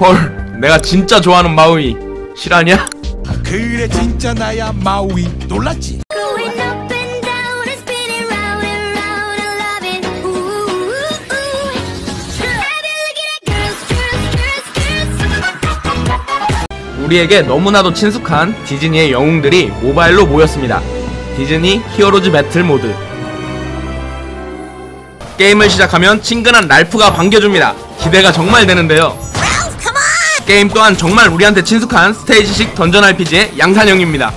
헐 내가 진짜 좋아하는 마우이 실화냐? 그래 진짜 나야 마우이 놀랐지. 우리에게 너무나도 친숙한 디즈니의 영웅들이 모바일로 모였습니다. 디즈니 히어로즈 배틀 모드. 게임을 시작하면 친근한 랄프가 반겨줍니다. 기대가 정말 되는데요. 게임 또한 정말 우리한테 친숙한 스테이지식 던전 RPG의 양산형입니다.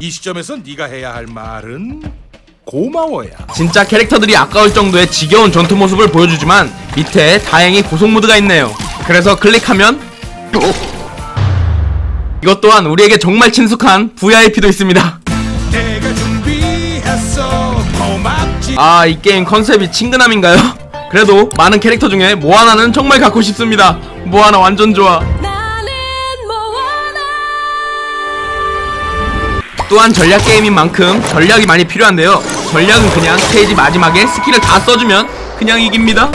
이 시점에서 네가 해야 할 말은 고마워야 진짜 캐릭터들이 아까울 정도의 지겨운 전투 모습을 보여주지만 밑에 다행히 고속 모드가 있네요. 그래서 클릭하면 이것 또한 우리에게 정말 친숙한 VIP도 있습니다. 아, 이 게임 컨셉이 친근함인가요? 그래도 많은 캐릭터 중에 모아나는 정말 갖고 싶습니다. 모아나 완전 좋아. 또한 전략 게임인 만큼 전략이 많이 필요한데요. 전략은 그냥 스테이지 마지막에 스킬을 다 써주면 그냥 이깁니다.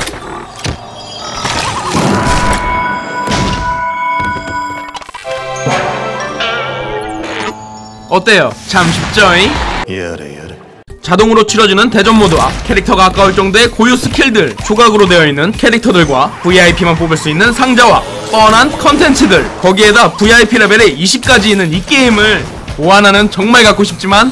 어때요? 참 쉽죠잉? 자동으로 치러지는 대전 모드와 캐릭터가 아까울 정도의 고유 스킬들 조각으로 되어 있는 캐릭터들과 VIP만 뽑을 수 있는 상자와 뻔한 컨텐츠들. 거기에다 VIP 레벨에 20까지 있는 이 게임을 오하나는 정말 갖고 싶지만